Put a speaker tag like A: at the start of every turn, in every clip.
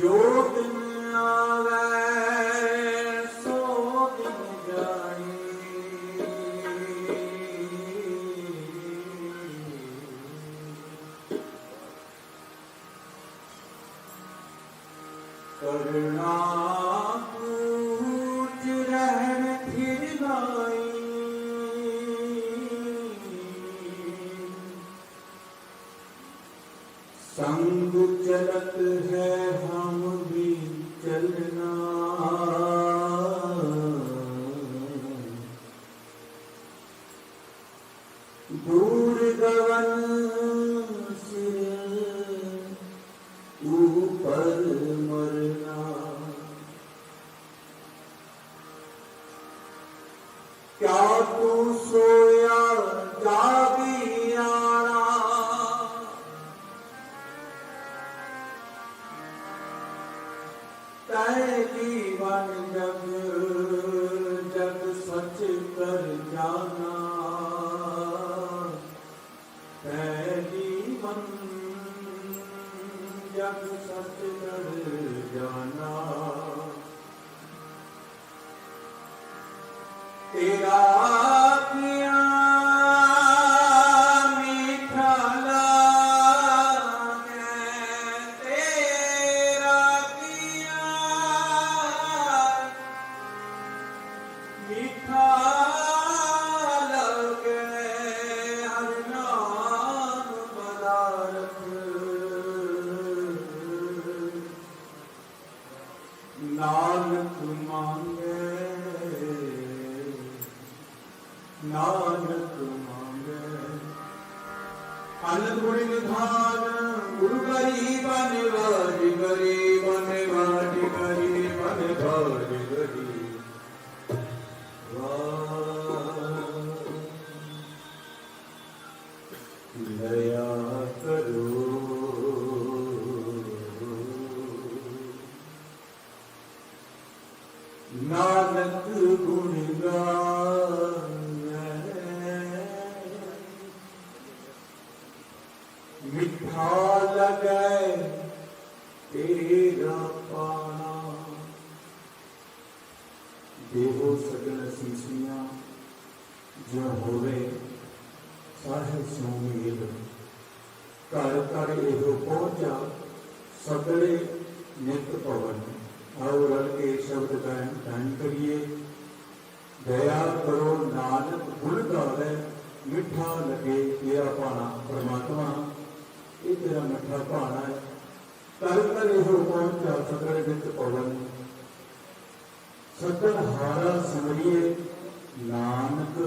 A: ਜੋ ਦਿਨ ਆਵੇ संग चलत है हम भी चलना दूर गगन सिर ऊपर मरना क्या तू ਨਾਨਕ ਮੰਗੇ ਨਾਨਕ ਮੰਗੇ। ਅਨੰਦਪੁਰੀ ਨਿਧਾਨ, ਗੁਰੂ ਗਰੀ ਬਨ ਵਾਜੀ ਗਰੀ ਬਨ ਵਾਜੀ ਗਰੀ ਬਨ ਵਾਜੀ ਗਰੀ ਵਾਹ। ਦਇਆ ਕਰੋ। ਗੁਣ ਗਾਵੇ ਮਿੱਠਾ ਲਗੈ ਤੇਰਾ ਪਾਣਾ ਦੇਵੋ ਸਗਲ ਸੀਸੀਆਂ ਜੋ ਹੋਵੇ ਸਾਹਿਬ ਸੋਮੀਲ ਘਰ ਘਰ ਇਹੋ ਪਹੁੰਚਾ ਸਗਲੇ ਨਿਤ ਭਵਨ ਆਓ ਰਲ ਕੇ ਸ਼ਬਦ ਗਾਇਨ ਗਾਇਨ ਕਰੀਏ ਦਇਆ ਕਰੋ ਨਾਨਕ, ਗੁਣ ਗਾਵੇ, ਮਿੱਠਾ ਲਗੇ ਤੇਰਾ ਭਾਣਾ ਪਰਮਾਤਮਾ। ਇਹ ਤੇਰਾ ਮਿੱਠਾ ਭਾਣਾ ਹੈ। ਕਰ ਕਰ ਇਹੋ ਪਹੁੰਚਾ ਸਗਲੇ ਨਿਤ ਭਵਨ ਸਤਨ ਹਾਰਾ ਸਿਮਰਿਏ, ਨਾਨਕ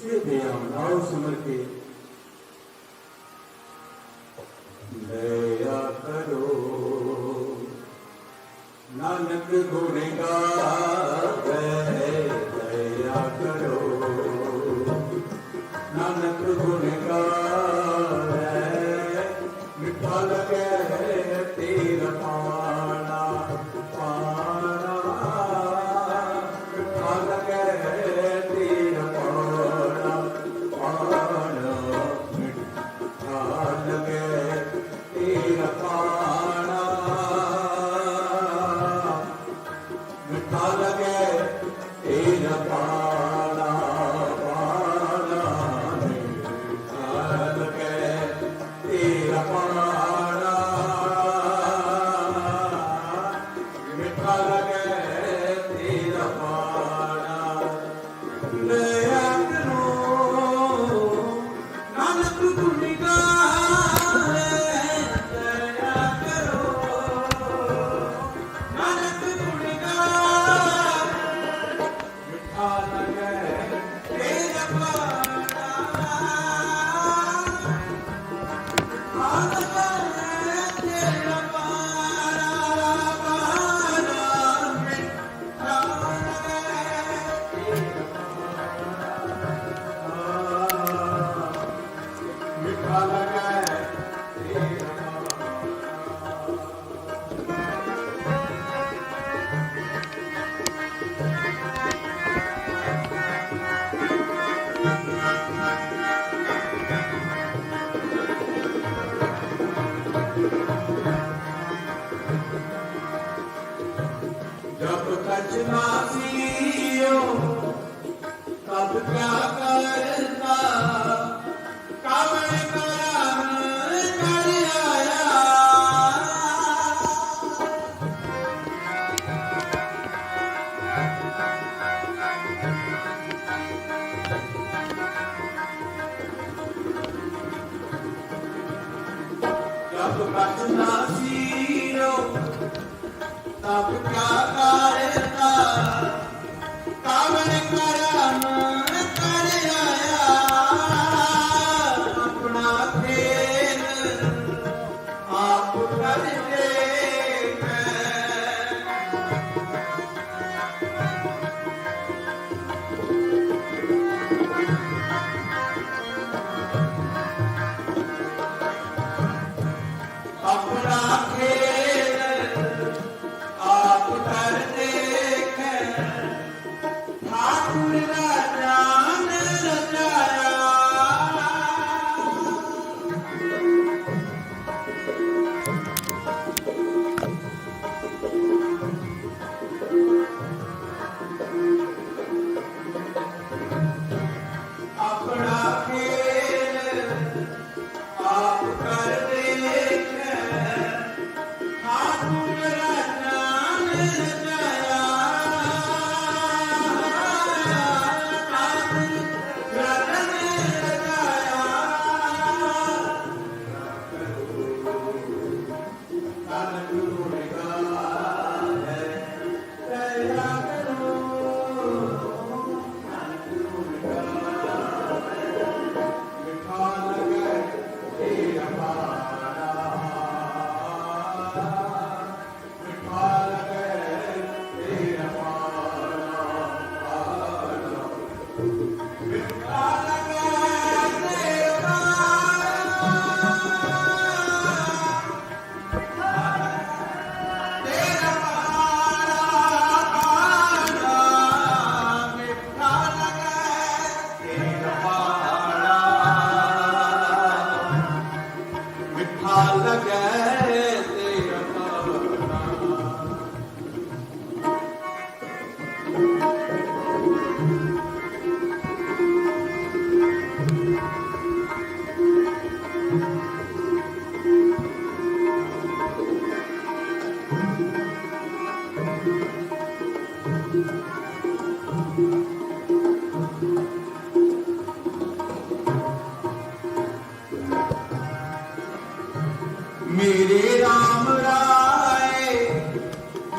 A: ਸੇ ਦਿਆ ਨਾਉ ਸਿਮਰ ਕੇ। ਦਇਆ ਕਰੋ, ਨਾਨਕ ਗੁਣ
B: तब क्या कार्यता तब कराना Amen.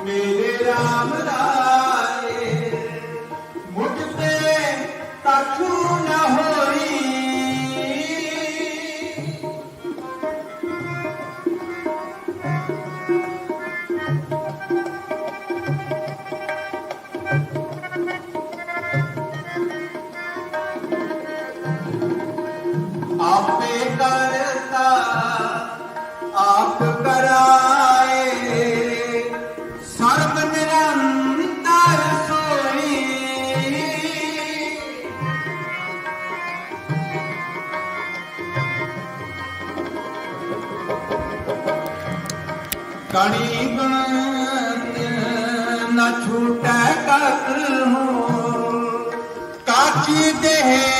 B: ਮੇਰੇ ਰਾਮ ਰਾਏ ਤੇ ਨਾ ਹੋਈ। ਆਪੇ ਕਰਤਾ ਆਪ ਕਰਾ ਨਾ ਛੂਟੈ ਕਤ ਹੋ ਕਾਚੀ ਦੇਹ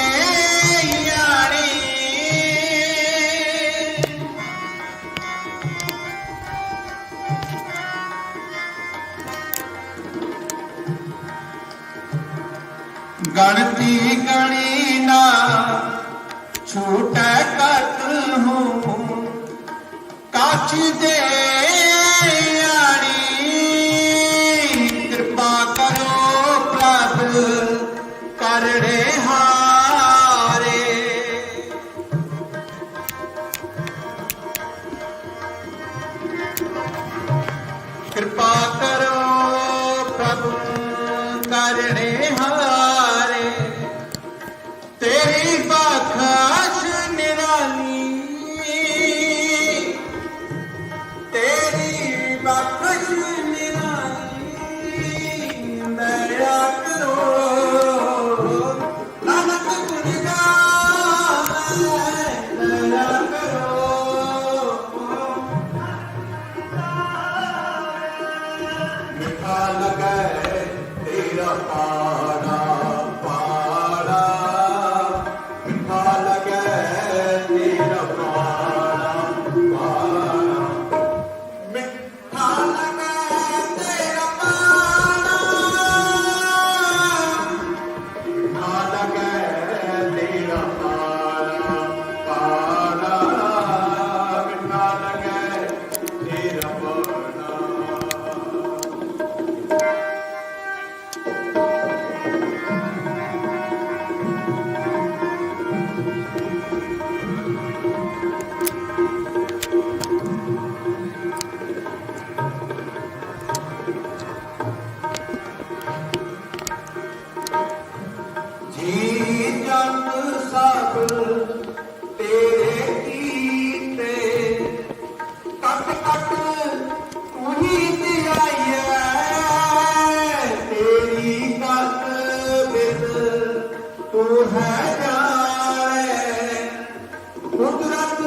B: ਮੂਰਤ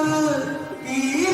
B: ਕੀ